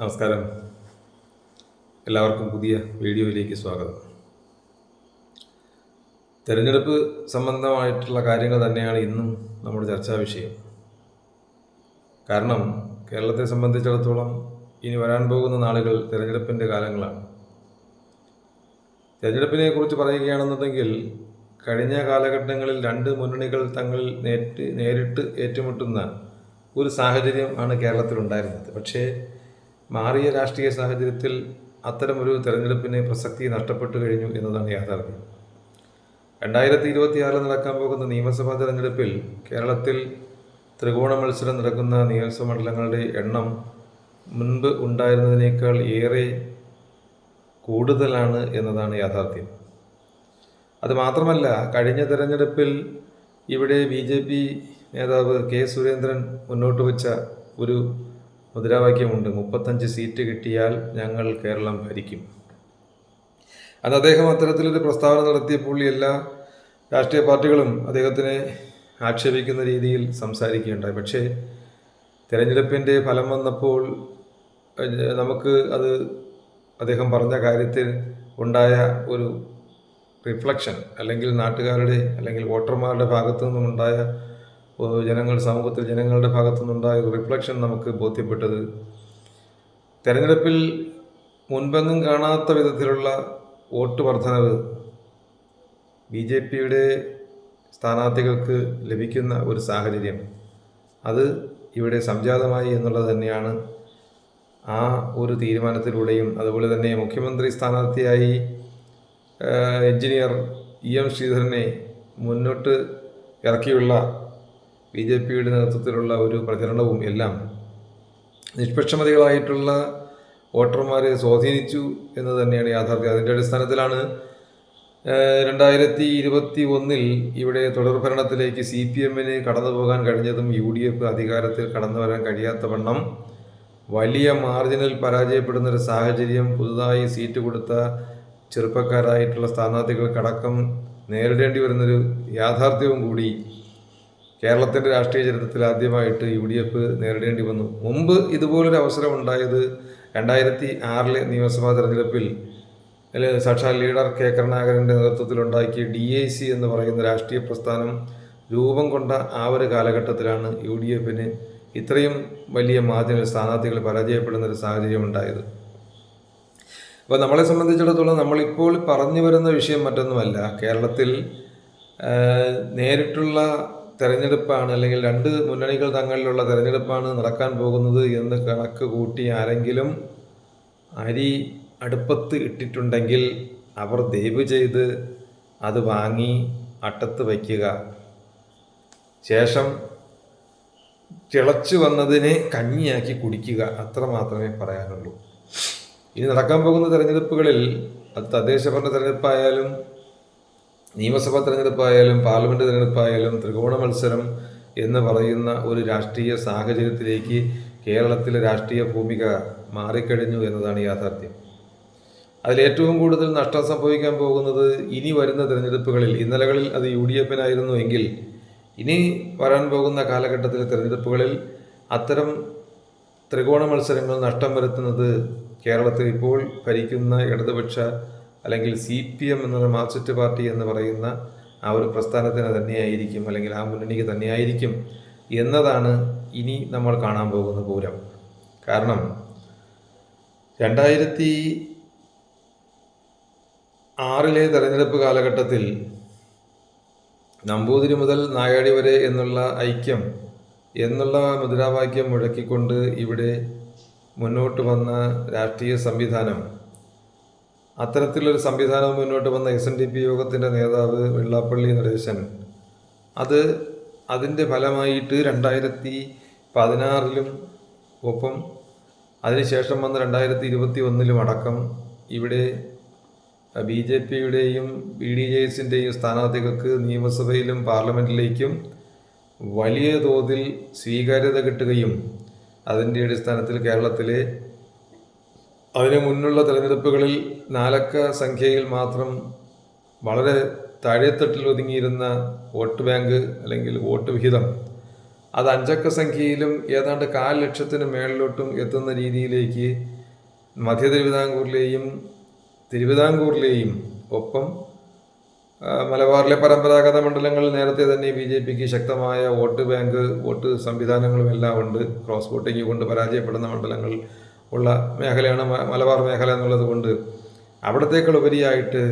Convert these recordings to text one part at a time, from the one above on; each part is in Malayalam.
നമസ്കാരം. എല്ലാവർക്കും പുതിയ വീഡിയോയിലേക്ക് സ്വാഗതം. തിരഞ്ഞെടുപ്പ് സംബന്ധമായിട്ടുള്ള കാര്യങ്ങൾ തന്നെയാണ് ഇന്നും നമ്മുടെ ചർച്ചാ വിഷയം. കാരണം കേരളത്തെ സംബന്ധിച്ചിടത്തോളം ഇനി വരാൻ പോകുന്ന നാളുകൾ തിരഞ്ഞെടുപ്പിന്റെ കാലങ്ങളാണ്. തിരഞ്ഞെടുപ്പിനെ കുറിച്ച് പറയുകയാണെന്നുണ്ടെങ്കിൽ കഴിഞ്ഞ കാലഘട്ടങ്ങളിൽ രണ്ട് മുന്നണികൾ തങ്ങളിൽ നേരിട്ട് നേരിട്ട് ഏറ്റുമുട്ടുന്ന ഒരു സാഹചര്യം ആണ് കേരളത്തിലുണ്ടായിരുന്നത്. പക്ഷേ മാറിയ രാഷ്ട്രീയ സാഹചര്യത്തിൽ അത്തരമൊരു തെരഞ്ഞെടുപ്പിന് പ്രസക്തി നഷ്ടപ്പെട്ടു കഴിഞ്ഞു എന്നതാണ് യാഥാർത്ഥ്യം. രണ്ടായിരത്തി ഇരുപത്തിയാറിൽ നടക്കാൻ പോകുന്ന നിയമസഭാ തെരഞ്ഞെടുപ്പിൽ കേരളത്തിൽ ത്രികോണ മത്സരം നടക്കുന്ന നിയമസഭാ മണ്ഡലങ്ങളുടെ എണ്ണം മുൻപ് ഉണ്ടായിരുന്നതിനേക്കാൾ ഏറെ കൂടുതലാണ് എന്നതാണ് യാഥാർത്ഥ്യം. അത് മാത്രമല്ല കഴിഞ്ഞ തെരഞ്ഞെടുപ്പിൽ ഇവിടെ ബി ജെ പി നേതാവ് കെ സുരേന്ദ്രൻ മുന്നോട്ട് വച്ച ഒരു മുദ്രാവാക്യമുണ്ട്. മുപ്പത്തഞ്ച് സീറ്റ് കിട്ടിയാൽ ഞങ്ങൾ കേരളം ഭരിക്കും. അന്ന് അദ്ദേഹം അത്തരത്തിലൊരു പ്രസ്താവന നടത്തിയപ്പോൾ എല്ലാ രാഷ്ട്രീയ പാർട്ടികളും അദ്ദേഹത്തിനെ ആക്ഷേപിക്കുന്ന രീതിയിൽ സംസാരിക്കുകയുണ്ടായി. പക്ഷേ തിരഞ്ഞെടുപ്പിന്റെ ഫലം വന്നപ്പോൾ നമുക്ക് അത് അദ്ദേഹം പറഞ്ഞ കാര്യത്തിൽ ഉണ്ടായ ഒരു റിഫ്ലക്ഷൻ അല്ലെങ്കിൽ നാട്ടുകാരുടെ അല്ലെങ്കിൽ വോട്ടർമാരുടെ ഭാഗത്തു നിന്നുണ്ടായ ജനങ്ങൾ സമൂഹത്തിൽ ജനങ്ങളുടെ ഭാഗത്തു നിന്നുണ്ടായ ഒരു റിഫ്ലക്ഷൻ നമുക്ക് ബോധ്യപ്പെട്ടത്. തെരഞ്ഞെടുപ്പിൽ മുൻപെങ്ങും കാണാത്ത വിധത്തിലുള്ള വോട്ട് വർധനവ് ബി ജെ പിയുടെ സ്ഥാനാർത്ഥികൾക്ക് ലഭിക്കുന്ന ഒരു സാഹചര്യം. അത് ഇവിടെ സംജാതമായി എന്നുള്ളത് തന്നെയാണ്. ആ ഒരു തീരുമാനത്തിലൂടെയും അതുപോലെ തന്നെ മുഖ്യമന്ത്രി സ്ഥാനാർത്ഥിയായി എഞ്ചിനീയർ ഇ എം ശ്രീധരനെ മുന്നോട്ട് ഇറക്കിയുള്ള ബി ജെ പിയുടെ നേതൃത്വത്തിലുള്ള ഒരു പ്രചരണവും എല്ലാം നിഷ്പക്ഷമതികളായിട്ടുള്ള വോട്ടർമാരെ സ്വാധീനിച്ചു എന്ന് തന്നെയാണ് യാഥാർത്ഥ്യം. അതിന്റെ അടിസ്ഥാനത്തിലാണ് രണ്ടായിരത്തി ഇരുപത്തി ഒന്നിൽ ഇവിടെ തുടർഭരണത്തിലേക്ക് സി പി എമ്മിന് കടന്നു പോകാൻ കഴിഞ്ഞതും യു ഡി എഫ് അധികാരത്തിൽ കടന്നു വരാൻ കഴിയാത്ത വണ്ണം വലിയ മാർജിനിൽ പരാജയപ്പെടുന്നൊരു സാഹചര്യം പുതുതായി സീറ്റ് കൊടുത്ത ചെറുപ്പക്കാരായിട്ടുള്ള സ്ഥാനാർത്ഥികൾക്കടക്കം നേരിടേണ്ടി വരുന്നൊരു യാഥാർത്ഥ്യവും കൂടി കേരളത്തിന്റെ രാഷ്ട്രീയ ചരിത്രത്തിൽ ആദ്യമായിട്ട് യു ഡി എഫ് നേരിടേണ്ടി വന്നു. മുമ്പ് ഇതുപോലൊരു അവസരം ഉണ്ടായത് രണ്ടായിരത്തി ആറിലെ നിയമസഭാ തെരഞ്ഞെടുപ്പിൽ സാക്ഷാൽ ലീഡർ കെ കരുണാകരന്റെ നേതൃത്വത്തിലുണ്ടാക്കിയ ഡി ഐ സി എന്ന് പറയുന്ന രാഷ്ട്രീയ പ്രസ്ഥാനം രൂപം കൊണ്ട ആ ഒരു കാലഘട്ടത്തിലാണ് യു ഡി എഫിന് ഇത്രയും വലിയ മാധ്യമ സ്ഥാനാർത്ഥികൾ പരാജയപ്പെടുന്ന ഒരു സാഹചര്യം ഉണ്ടായത്. അപ്പോൾ നമ്മളെ സംബന്ധിച്ചിടത്തോളം നമ്മളിപ്പോൾ പറഞ്ഞു വരുന്ന വിഷയം മറ്റൊന്നുമല്ല. കേരളത്തിൽ നേരിട്ടുള്ള തെരഞ്ഞെടുപ്പാണ് അല്ലെങ്കിൽ രണ്ട് മുന്നണികൾ തങ്ങളിലുള്ള തെരഞ്ഞെടുപ്പാണ് നടക്കാൻ പോകുന്നത് എന്ന് കണക്ക് കൂട്ടി ആരെങ്കിലും അരി അടുപ്പത്ത് ഇട്ടിട്ടുണ്ടെങ്കിൽ അവർ ദയവ് ചെയ്ത് അത് വാങ്ങി അട്ടത്ത് വയ്ക്കുക. ശേഷം തിളച്ചു വന്നതിനെ കഞ്ഞിയാക്കി കുടിക്കുക. അത്ര മാത്രമേ പറയാനുള്ളൂ. ഇനി നടക്കാൻ പോകുന്ന തെരഞ്ഞെടുപ്പുകളിൽ അത് തദ്ദേശ ഭരണ തെരഞ്ഞെടുപ്പായാലും നിയമസഭാ തെരഞ്ഞെടുപ്പായാലും പാർലമെന്റ് തെരഞ്ഞെടുപ്പായാലും ത്രികോണ മത്സരം എന്ന് പറയുന്ന ഒരു രാഷ്ട്രീയ സാഹചര്യത്തിലേക്ക് കേരളത്തിലെ രാഷ്ട്രീയ ഭൂമിക മാറിക്കഴിഞ്ഞു എന്നതാണ് യാഥാർത്ഥ്യം. അതിലേറ്റവും കൂടുതൽ നഷ്ടം സംഭവിക്കാൻ പോകുന്നത് ഇനി വരുന്ന തിരഞ്ഞെടുപ്പുകളിൽ ഇന്നലകളിൽ അത് യു ഡി എഫിനായിരുന്നു എങ്കിൽ ഇനി വരാൻ പോകുന്ന കാലഘട്ടത്തിലെ തിരഞ്ഞെടുപ്പുകളിൽ അത്തരം ത്രികോണ മത്സരങ്ങൾ നഷ്ടം വരുത്തുന്നത് കേരളത്തിൽ ഇപ്പോൾ ഭരിക്കുന്ന ഇടതുപക്ഷ അല്ലെങ്കിൽ സി പി എം എന്ന മാർക്സിസ്റ്റ് പാർട്ടി എന്ന് പറയുന്ന ആ ഒരു പ്രസ്ഥാനത്തിന് തന്നെയായിരിക്കും അല്ലെങ്കിൽ ആ മുന്നണിക്ക് തന്നെയായിരിക്കും എന്നതാണ് ഇനി നമ്മൾ കാണാൻ പോകുന്ന പൂരം. കാരണം രണ്ടായിരത്തി ആറിലെ തെരഞ്ഞെടുപ്പ് കാലഘട്ടത്തിൽ നമ്പൂതിരി മുതൽ നായാടി വരെ എന്നുള്ള ഐക്യം എന്നുള്ള മുദ്രാവാക്യം മുഴക്കിക്കൊണ്ട് ഇവിടെ മുന്നോട്ട് വന്ന രാഷ്ട്രീയ സംവിധാനം അത്തരത്തിലൊരു സംവിധാനം മുന്നോട്ട് വന്ന എസ് എൻ ഡി പി യോഗത്തിന്റെ നേതാവ് വെള്ളാപ്പള്ളി നടേശൻ. അത് അതിന്റെ ഫലമായിട്ട് രണ്ടായിരത്തി പതിനാറിലും ഒപ്പം അതിനുശേഷം വന്ന രണ്ടായിരത്തി ഇരുപത്തി ഒന്നിലും അടക്കം ഇവിടെ ബി ജെ പിയുടെയും ബി ഡി ജെ എസിന്റെയും സ്ഥാനാർത്ഥികൾക്ക് നിയമസഭയിലും പാർലമെന്റിലേക്കും വലിയ തോതിൽ സ്വീകാര്യത കിട്ടുകയും അതിന്റെ അടിസ്ഥാനത്തിൽ കേരളത്തിലെ അതിന് മുന്നുള്ള തെരഞ്ഞെടുപ്പുകളിൽ നാലക്ക സംഖ്യയിൽ മാത്രം വളരെ താഴെത്തട്ടിൽ ഒതുങ്ങിയിരുന്ന വോട്ട് ബാങ്ക് അല്ലെങ്കിൽ വോട്ട് വിഹിതം. അത് അഞ്ചക്ക സംഖ്യയിലും ഏതാണ്ട് കാൽ ലക്ഷത്തിന് മേളിലോട്ടും എത്തുന്ന രീതിയിലേക്ക് മധ്യ തിരുവിതാംകൂറിലെയും തിരുവിതാംകൂറിലെയും ഒപ്പം മലബാറിലെ പരമ്പരാഗത മണ്ഡലങ്ങളിൽ നേരത്തെ തന്നെ ബി ജെ പിക്ക് ശക്തമായ വോട്ട് ബാങ്ക് വോട്ട് സംവിധാനങ്ങളും എല്ലാം ഉണ്ട്. ക്രോസ് വോട്ടിംഗ് കൊണ്ട് പരാജയപ്പെടുന്ന മണ്ഡലങ്ങൾ ഉള്ള മേഖലയാണ് മലബാർ മേഖല എന്നുള്ളത് കൊണ്ട് അവിടത്തേക്കാൾ ഉപരിയായിട്ട്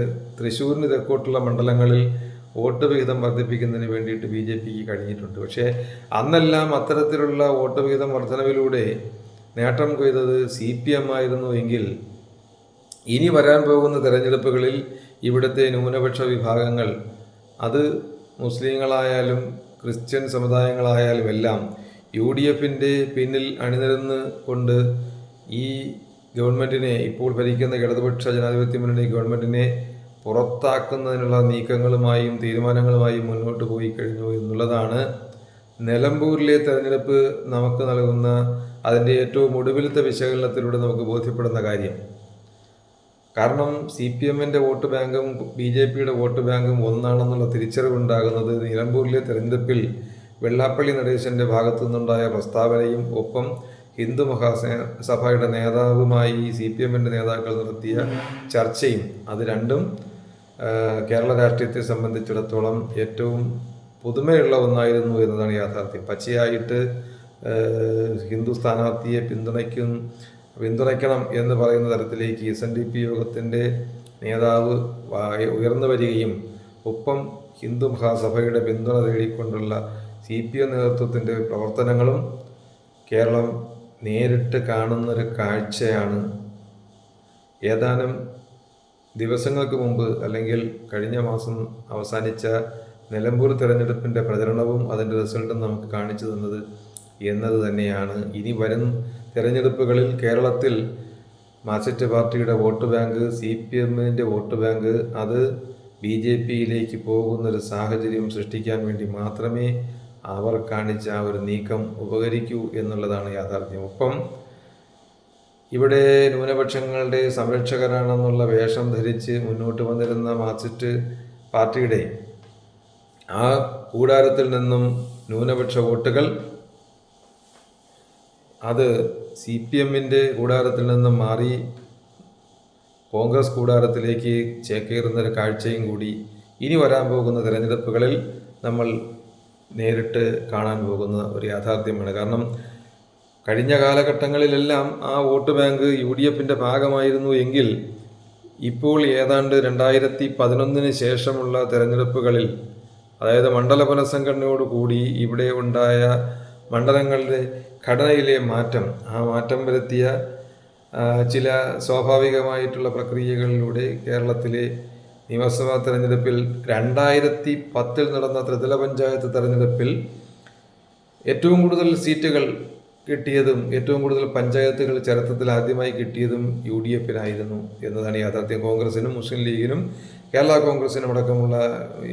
തൃശ്ശൂരിന് തെക്കോട്ടുള്ള മണ്ഡലങ്ങളിൽ വോട്ട് വിഹിതം വർദ്ധിപ്പിക്കുന്നതിന് വേണ്ടിയിട്ട് ബി ജെ പിക്ക് കഴിഞ്ഞിട്ടുണ്ട്. പക്ഷേ അന്നെല്ലാം അത്തരത്തിലുള്ള വോട്ട് വിഹിതം വർധനവിലൂടെ നേട്ടം കൊയ്തത് സി പി എം ആയിരുന്നു എങ്കിൽ ഇനി വരാൻ പോകുന്ന തെരഞ്ഞെടുപ്പുകളിൽ ഇവിടുത്തെ ന്യൂനപക്ഷ വിഭാഗങ്ങൾ അത് മുസ്ലിങ്ങളായാലും ക്രിസ്ത്യൻ സമുദായങ്ങളായാലും എല്ലാം യു ഡി എഫിന്റെ പിന്നിൽ അണിനിരന്ന് കൊണ്ട് ഈ ഗവൺമെന്റിനെ ഇപ്പോൾ ഭരിക്കുന്ന ഇടതുപക്ഷ ജനാധിപത്യ മുന്നണി ഗവൺമെന്റിനെ പുറത്താക്കുന്നതിനുള്ള നീക്കങ്ങളുമായും തീരുമാനങ്ങളുമായും മുന്നോട്ട് പോയി കഴിഞ്ഞു എന്നുള്ളതാണ്. നിലമ്പൂരിലെ തെരഞ്ഞെടുപ്പ് നമുക്ക് നൽകുന്ന അതിന്റെ ഏറ്റവും ഒടുവിലത്തെ വിശകലനത്തിലൂടെ നമുക്ക് ബോധ്യപ്പെടുന്ന കാര്യം. കാരണം സി പി എമ്മിന്റെ വോട്ട് ബാങ്കും ബി ജെ പിയുടെ വോട്ട് ബാങ്കും ഒന്നാണെന്നുള്ള തിരിച്ചറിവുണ്ടാകുന്നത് നിലമ്പൂരിലെ തെരഞ്ഞെടുപ്പിൽ വെള്ളാപ്പള്ളി നടേശന്റെ ഭാഗത്തു നിന്നുണ്ടായ പ്രസ്താവനയും ഒപ്പം ഹിന്ദു മഹാസഭയുടെ നേതാവുമായി സി പി എമ്മിന്റെ നേതാക്കൾ നടത്തിയ ചർച്ചയും അത് രണ്ടും കേരള രാഷ്ട്രീയത്തെ സംബന്ധിച്ചിടത്തോളം ഏറ്റവും പുതുമയുള്ള ഒന്നായിരുന്നു എന്നതാണ് യാഥാർത്ഥ്യം. പച്ചയായിട്ട് ഹിന്ദു സ്ഥാനാർത്ഥിയെ പിന്തുണയ്ക്കും പിന്തുണയ്ക്കണം എന്ന് പറയുന്ന തരത്തിലേക്ക് എസ് എൻ ഡി പി യോഗത്തിന്റെ നേതാവ് ഉയർന്നു വരികയും ഒപ്പം ഹിന്ദു മഹാസഭയുടെ പിന്തുണ തേടിക്കൊണ്ടുള്ള സി പി എം നേതൃത്വത്തിന്റെ പ്രവർത്തനങ്ങളും കേരളം നേരിട്ട് കാണുന്നൊരു കാഴ്ചയാണ് ഏതാനും ദിവസങ്ങൾക്ക് മുമ്പ് അല്ലെങ്കിൽ കഴിഞ്ഞ മാസം അവസാനിച്ച നിലമ്പൂർ തെരഞ്ഞെടുപ്പിന്റെ പ്രചരണവും അതിന്റെ റിസൾട്ടും നമുക്ക് കാണിച്ചു തന്നത് എന്നത് തന്നെയാണ്. ഇനി വരും തെരഞ്ഞെടുപ്പുകളിൽ കേരളത്തിൽ മാർക്സിസ്റ്റ് പാർട്ടിയുടെ വോട്ട് ബാങ്ക് സി പി എമ്മിന്റെ വോട്ട് ബാങ്ക് അത് ബി ജെ പിയിലേക്ക് പോകുന്നൊരു സാഹചര്യം സൃഷ്ടിക്കാൻ വേണ്ടി മാത്രമേ അവർ കാണിച്ച ആ ഒരു നീക്കം ഉപകരിക്കൂ എന്നുള്ളതാണ് യാഥാർത്ഥ്യം. ഒപ്പം ഇവിടെ ന്യൂനപക്ഷങ്ങളുടെ സംരക്ഷകരാണെന്നുള്ള വേഷം ധരിച്ച് മുന്നോട്ട് വന്നിരുന്ന മാർക്സിസ്റ്റ് പാർട്ടിയുടെ ആ കൂടാരത്തിൽ നിന്നും ന്യൂനപക്ഷ വോട്ടുകൾ അത് സി പി എമ്മിന്റെ കൂടാരത്തിൽ നിന്നും മാറി കോൺഗ്രസ് കൂടാരത്തിലേക്ക് ചേക്കേറുന്ന ഒരു കാഴ്ചയും കൂടി ഇനി വരാൻ പോകുന്ന തിരഞ്ഞെടുപ്പുകളിൽ നമ്മൾ നേരിട്ട് കാണാൻ പോകുന്ന ഒരു യാഥാർത്ഥ്യമാണ്. കാരണം കഴിഞ്ഞ കാലഘട്ടങ്ങളിലെല്ലാം ആ വോട്ട് ബാങ്ക് യു ഡി എഫിന്റെ ഭാഗമായിരുന്നു എങ്കിൽ ഇപ്പോൾ ഏതാണ്ട് രണ്ടായിരത്തി പതിനൊന്നിന് ശേഷമുള്ള തിരഞ്ഞെടുപ്പുകളിൽ അതായത് മണ്ഡല പുനഃസംഘടനയോടുകൂടി ഇവിടെ ഉണ്ടായ മണ്ഡലങ്ങളുടെ ഘടനയിലെ മാറ്റം ആ മാറ്റം വരുത്തിയ ചില സ്വാഭാവികമായിട്ടുള്ള പ്രക്രിയകളിലൂടെ കേരളത്തിലെ നിയമസഭാ തെരഞ്ഞെടുപ്പിൽ രണ്ടായിരത്തി പത്തിൽ നടന്ന ത്രിതല പഞ്ചായത്ത് തെരഞ്ഞെടുപ്പിൽ ഏറ്റവും കൂടുതൽ സീറ്റുകൾ കിട്ടിയതും ഏറ്റവും കൂടുതൽ പഞ്ചായത്തുകൾ ചരിത്രത്തിൽ ആദ്യമായി കിട്ടിയതും യു ഡി എഫിനായിരുന്നു എന്നതാണ് യാഥാർത്ഥ്യം. കോൺഗ്രസിനും മുസ്ലിം ലീഗിനും കേരള കോൺഗ്രസിനും അടക്കമുള്ള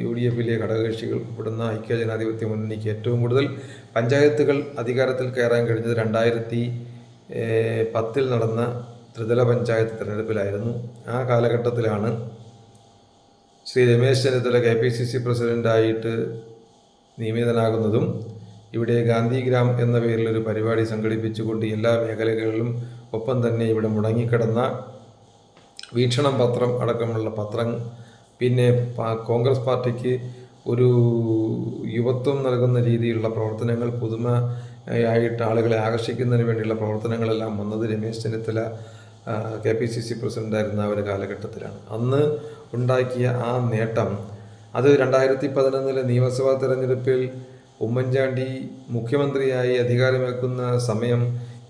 യു ഡി എഫിലെ ഘടകകക്ഷികൾ ഉൾപ്പെടുന്ന ഐക്യ ജനാധിപത്യ മുന്നണിക്ക് ഏറ്റവും കൂടുതൽ പഞ്ചായത്തുകൾ അധികാരത്തിൽ കയറാൻ കഴിഞ്ഞത് രണ്ടായിരത്തി പത്തിൽ നടന്ന ത്രിതല പഞ്ചായത്ത് തെരഞ്ഞെടുപ്പിലായിരുന്നു. ആ കാലഘട്ടത്തിലാണ് Shri Ramesh Chennithala K P C C പ്രസിഡന്റായിട്ട് നിയമിതനാകുന്നതും ഇവിടെ ഗാന്ധിഗ്രാം എന്ന പേരിൽ ഒരു പരിപാടി സംഘടിപ്പിച്ചുകൊണ്ട് എല്ലാ മേഖലകളിലും ഒപ്പം തന്നെ ഇവിടെ മുടങ്ങിക്കിടന്ന വീക്ഷണം പത്രം അടക്കമുള്ള പത്രം പിന്നെ കോൺഗ്രസ് പാർട്ടിക്ക് ഒരു യുവത്വം നൽകുന്ന രീതിയിലുള്ള പ്രവർത്തനങ്ങൾ പുതുമ ആയിട്ട് ആളുകളെ ആകർഷിക്കുന്നതിന് വേണ്ടിയുള്ള പ്രവർത്തനങ്ങളെല്ലാം വന്നത് Ramesh Chennithala K P C C പ്രസിഡന്റായിരുന്ന ഒരു കാലഘട്ടത്തിലാണ്. അന്ന് ഉണ്ടാക്കിയ ആ നേട്ടം അത് രണ്ടായിരത്തി പതിനൊന്നിലെ നിയമസഭാ തെരഞ്ഞെടുപ്പിൽ ഉമ്മൻചാണ്ടി മുഖ്യമന്ത്രിയായി അധികാരമേൽക്കുന്ന സമയം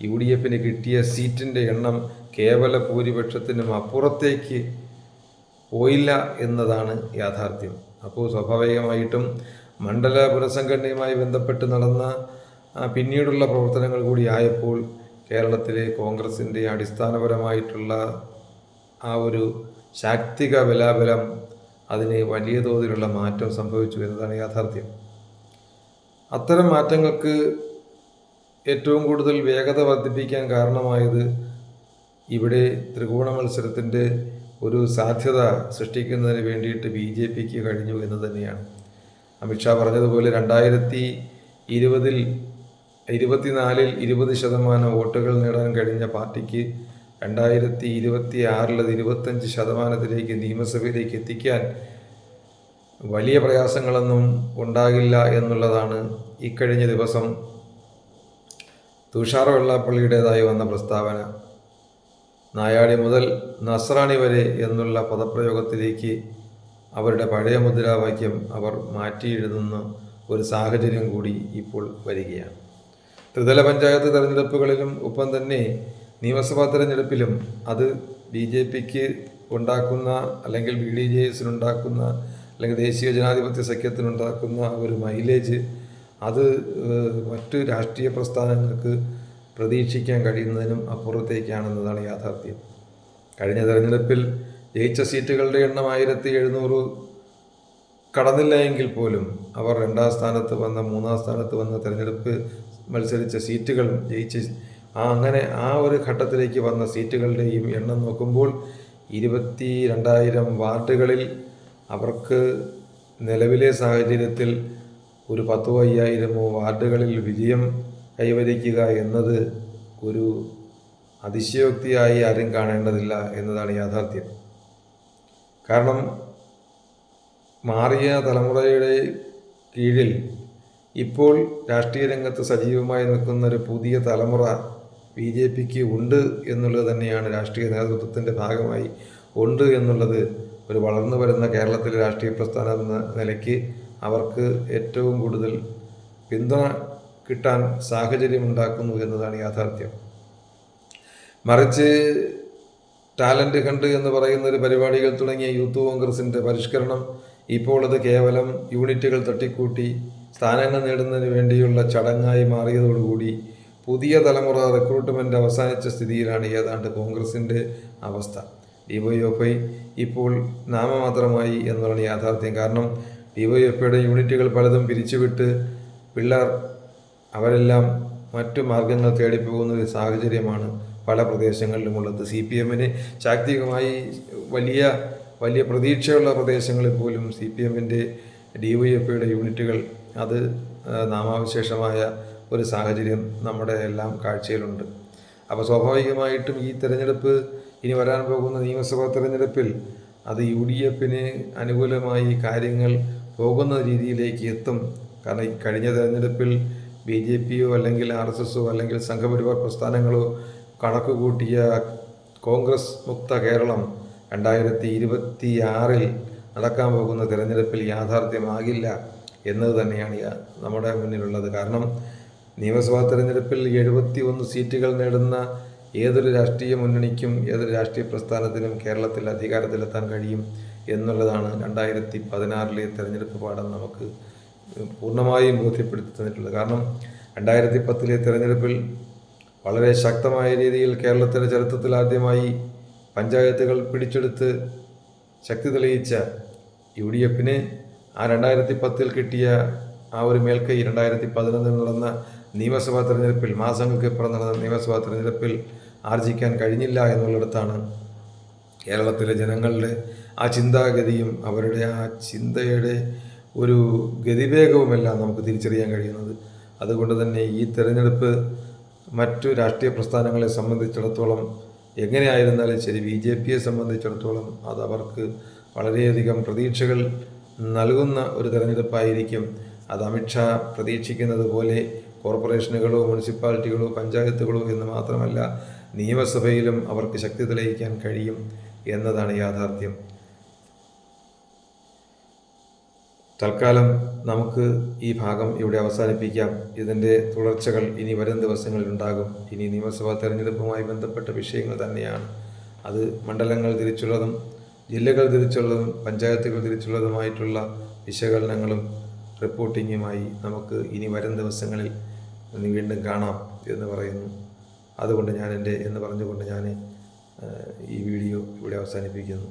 യു ഡി എഫിന് കിട്ടിയ സീറ്റിന്റെ എണ്ണം കേവല ഭൂരിപക്ഷത്തിനും അപ്പുറത്തേക്ക് പോയില്ല എന്നതാണ് യാഥാർത്ഥ്യം. അപ്പോൾ സ്വാഭാവികമായിട്ടും മണ്ഡല പുനഃസംഘടനയുമായി ബന്ധപ്പെട്ട് നടന്ന പിന്നീടുള്ള പ്രവർത്തനങ്ങൾ കൂടി ആയപ്പോൾ കേരളത്തിലെ കോൺഗ്രസിന്റെ അടിസ്ഥാനപരമായിട്ടുള്ള ആ ഒരു ശാക്തിക ബലാബലം അതിന് വലിയ തോതിലുള്ള മാറ്റം സംഭവിച്ചു എന്നതാണ് യാഥാർത്ഥ്യം. അത്തരം മാറ്റങ്ങൾക്ക് ഏറ്റവും കൂടുതൽ വേഗത വർദ്ധിപ്പിക്കാൻ കാരണമായത് ഇവിടെ ത്രികോണ മത്സരത്തിന്റെ ഒരു സാധ്യത സൃഷ്ടിക്കുന്നതിന് വേണ്ടിയിട്ട് ബി ജെ പിക്ക് കഴിഞ്ഞു എന്ന് തന്നെയാണ്. അമിത്ഷാ പറഞ്ഞതുപോലെ രണ്ടായിരത്തി ഇരുപതിൽ ഇരുപത്തിനാലിൽ ഇരുപത് ശതമാനം വോട്ടുകൾ നേടാൻ കഴിഞ്ഞ പാർട്ടിക്ക് രണ്ടായിരത്തി ഇരുപത്തി ആറിലത് ഇരുപത്തഞ്ച് ശതമാനത്തിലേക്ക് നിയമസഭയിലേക്ക് എത്തിക്കാൻ വലിയ പ്രയാസങ്ങളൊന്നും ഉണ്ടാകില്ല എന്നുള്ളതാണ് ഇക്കഴിഞ്ഞ ദിവസം തുഷാർ വെള്ളാപ്പള്ളിയുടേതായി വന്ന പ്രസ്താവന. നായാടി മുതൽ നസ്രാണി വരെ എന്നുള്ള പദപ്രയോഗത്തിലേക്ക് അവരുടെ പഴയ മുദ്രാവാക്യം അവർ മാറ്റിയെഴുതുന്ന ഒരു സാഹചര്യം കൂടി ഇപ്പോൾ വരികയാണ്. ത്രിതല പഞ്ചായത്ത് തെരഞ്ഞെടുപ്പുകളിലും ഒപ്പം തന്നെ നിയമസഭാ തെരഞ്ഞെടുപ്പിലും അത് ബി ജെ പിക്ക് ഉണ്ടാക്കുന്ന അല്ലെങ്കിൽ ബി ഡി ജെ എസിനുണ്ടാക്കുന്ന അല്ലെങ്കിൽ ദേശീയ ജനാധിപത്യ സഖ്യത്തിനുണ്ടാക്കുന്ന ഒരു മൈലേജ് അത് മറ്റ് രാഷ്ട്രീയ പ്രസ്ഥാനങ്ങൾക്ക് പ്രതീക്ഷിക്കാൻ കഴിയുന്നതിനും അപ്പുറത്തേക്കാണെന്നതാണ് യാഥാർത്ഥ്യം. കഴിഞ്ഞ തെരഞ്ഞെടുപ്പിൽ ജയിച്ച സീറ്റുകളുടെ എണ്ണം ആയിരത്തി എഴുന്നൂറ് കടന്നില്ല എങ്കിൽ പോലും അവർ രണ്ടാം സ്ഥാനത്ത് വന്ന മൂന്നാം സ്ഥാനത്ത് വന്ന തിരഞ്ഞെടുപ്പ് മത്സരിച്ച സീറ്റുകൾ ജയിച്ച് ആ അങ്ങനെ ആ ഒരു ഘട്ടത്തിലേക്ക് വന്ന സീറ്റുകളുടെയും എണ്ണം നോക്കുമ്പോൾ ഇരുപത്തി രണ്ടായിരം വാർഡുകളിൽ അവർക്ക് നിലവിലെ സാഹചര്യത്തിൽ ഒരു പത്തോ അയ്യായിരമോ വാർഡുകളിൽ വിജയം കൈവരിക്കുക എന്നത് ഒരു അതിശയോക്തിയായി ആരും കാണേണ്ടതില്ല എന്നതാണ് യാഥാർത്ഥ്യം. കാരണം മാറിയ തലമുറയുടെ കീഴിൽ ഇപ്പോൾ രാഷ്ട്രീയ രംഗത്ത് സജീവമായി നിൽക്കുന്ന ഒരു പുതിയ തലമുറ ബി ജെ പിക്ക് ഉണ്ട് എന്നുള്ളത് തന്നെയാണ് രാഷ്ട്രീയ നേതൃത്വത്തിന്റെ ഭാഗമായി ഉണ്ട് എന്നുള്ളത് ഒരു വളർന്നു വരുന്ന കേരളത്തിലെ രാഷ്ട്രീയ പ്രസ്ഥാനം എന്ന നിലയ്ക്ക് അവർക്ക് ഏറ്റവും കൂടുതൽ പിന്തുണ കിട്ടാൻ സാഹചര്യമുണ്ടാക്കുന്നു എന്നതാണ് യാഥാർത്ഥ്യം. മറിച്ച് ടാലന്റ് കണ്ട് എന്ന് പറയുന്ന ഒരു പരിപാടികൾ തുടങ്ങിയ യൂത്ത് കോൺഗ്രസിന്റെ പരിഷ്കരണം ഇപ്പോൾ അത് കേവലം യൂണിറ്റുകൾ തട്ടിക്കൂട്ടി സ്ഥാനങ്ങൾ നേടുന്നതിന് വേണ്ടിയുള്ള ചടങ്ങായി മാറിയതോടുകൂടി പുതിയ തലമുറ റിക്രൂട്ട്മെന്റ് അവസാനിച്ച സ്ഥിതിയിലാണ് ഏതാണ്ട് കോൺഗ്രസിന്റെ അവസ്ഥ. ഡിവൈഎഫ്ഐ ഇപ്പോൾ നാമമാത്രമായി എന്നതാണ് യാഥാർത്ഥ്യം. കാരണം ഡിവൈഎഫ്ഐയുടെ യൂണിറ്റുകൾ പലതും പിരിച്ചുവിട്ട് പിള്ളേർ അവരെല്ലാം മറ്റു മാർഗങ്ങൾ തേടിപ്പോകുന്ന ഒരു സാഹചര്യമാണ് പല പ്രദേശങ്ങളിലുമുള്ളത്. സി പി എമ്മിന് ശാക്തികമായി വലിയ വലിയ പ്രതീക്ഷയുള്ള പ്രദേശങ്ങളിൽ പോലും സി പി എമ്മിന്റെ ഡി വൈ എഫ് ഐയുടെ യൂണിറ്റുകൾ അത് നാമാവിശേഷമായ ഒരു സാഹചര്യം നമ്മുടെ എല്ലാം കാഴ്ചയിലുണ്ട്. അപ്പോൾ സ്വാഭാവികമായിട്ടും ഈ തെരഞ്ഞെടുപ്പ് ഇനി വരാൻ പോകുന്ന നിയമസഭാ തെരഞ്ഞെടുപ്പിൽ അത് യു ഡി എഫിന് അനുകൂലമായി കാര്യങ്ങൾ പോകുന്ന രീതിയിലേക്ക് എത്തും. കാരണം ഈ കഴിഞ്ഞ തെരഞ്ഞെടുപ്പിൽ ബി ജെ പിയോ അല്ലെങ്കിൽ ആർ എസ് എസോ അല്ലെങ്കിൽ സംഘപരിവാർ പ്രസ്ഥാനങ്ങളോ കണക്ക് കൂട്ടിയ കോൺഗ്രസ് മുക്ത കേരളം രണ്ടായിരത്തി ഇരുപത്തി ആറിൽ നടക്കാൻ പോകുന്ന തിരഞ്ഞെടുപ്പിൽ യാഥാർത്ഥ്യമാകില്ല എന്നത് തന്നെയാണ് നമ്മുടെ മുന്നിലുള്ളത്. കാരണം നിയമസഭാ തിരഞ്ഞെടുപ്പിൽ എഴുപത്തി ഒന്ന് സീറ്റുകൾ നേടുന്ന ഏതൊരു രാഷ്ട്രീയ മുന്നണിക്കും ഏതൊരു രാഷ്ട്രീയ പ്രസ്ഥാനത്തിനും കേരളത്തിൽ അധികാരത്തിലെത്താൻ കഴിയും എന്നുള്ളതാണ് രണ്ടായിരത്തി പതിനാറിലെ തിരഞ്ഞെടുപ്പ് പാഠം നമുക്ക് പൂർണമായും ബോധ്യപ്പെടുത്തി തന്നിട്ടുള്ളത്. കാരണം രണ്ടായിരത്തി പത്തിലെ തിരഞ്ഞെടുപ്പിൽ വളരെ ശക്തമായ രീതിയിൽ കേരളത്തിന്റെ ചരിത്രത്തിൽ ആദ്യമായി പഞ്ചായത്തുകൾ പിടിച്ചെടുത്ത് ശക്തി തെളിയിച്ച യു ഡി എഫിന് ആ രണ്ടായിരത്തി പത്തിൽ കിട്ടിയ ആ ഒരു മേൽക്കൈ രണ്ടായിരത്തി പതിനൊന്നിൽ നടന്ന നിയമസഭാ തെരഞ്ഞെടുപ്പിൽ മാസങ്ങൾക്ക് ഇപ്പുറം നടന്ന നിയമസഭാ തെരഞ്ഞെടുപ്പിൽ ആർജിക്കാൻ കഴിഞ്ഞില്ല എന്നുള്ളിടത്താണ് കേരളത്തിലെ ജനങ്ങളുടെ ആ ചിന്താഗതിയും അവരുടെ ആ ചിന്തയുടെ ഒരു ഗതിവേഗവുമെല്ലാം നമുക്ക് തിരിച്ചറിയാൻ കഴിയുന്നത്. അതുകൊണ്ട് തന്നെ ഈ തെരഞ്ഞെടുപ്പ് മറ്റു രാഷ്ട്രീയ പ്രസ്ഥാനങ്ങളെ സംബന്ധിച്ചിടത്തോളം എങ്ങനെയായിരുന്നാലും ശരി ബി ജെ പിയെ സംബന്ധിച്ചിടത്തോളം അത് അവർക്ക് വളരെയധികം പ്രതീക്ഷകൾ നൽകുന്ന ഒരു തെരഞ്ഞെടുപ്പായിരിക്കും. അത് അമിത്ഷാ പ്രതീക്ഷിക്കുന്നത് പോലെ കോർപ്പറേഷനുകളോ മുനിസിപ്പാലിറ്റികളോ പഞ്ചായത്തുകളോ എന്ന് മാത്രമല്ല നിയമസഭയിലും അവർക്ക് ശക്തി തെളിയിക്കാൻ കഴിയും എന്നതാണ് യാഥാർത്ഥ്യം. തൽക്കാലം നമുക്ക് ഈ ഭാഗം ഇവിടെ അവസാനിപ്പിക്കാം. ഇതിന്റെ തുടർച്ചകൾ ഇനി വരും ദിവസങ്ങളിൽ ഉണ്ടാകും. ഇനി നിയമസഭാ തെരഞ്ഞെടുപ്പുമായി ബന്ധപ്പെട്ട വിഷയങ്ങൾ തന്നെയാണ്. അത് മണ്ഡലങ്ങൾ തിരിച്ചുള്ളതും ജില്ലകൾ തിരിച്ചുള്ളതും പഞ്ചായത്തുകൾ തിരിച്ചുള്ളതുമായിട്ടുള്ള വിശകലനങ്ങളും റിപ്പോർട്ടിങ്ങുമായി നമുക്ക് ഇനി വരും ദിവസങ്ങളിൽ വീണ്ടും കാണാം എന്ന് പറയുന്നു. അതുകൊണ്ട് ഞാൻ എന്റെ എന്ന് പറഞ്ഞുകൊണ്ട് ഞാൻ ഈ വീഡിയോ ഇവിടെ അവസാനിപ്പിക്കുന്നു.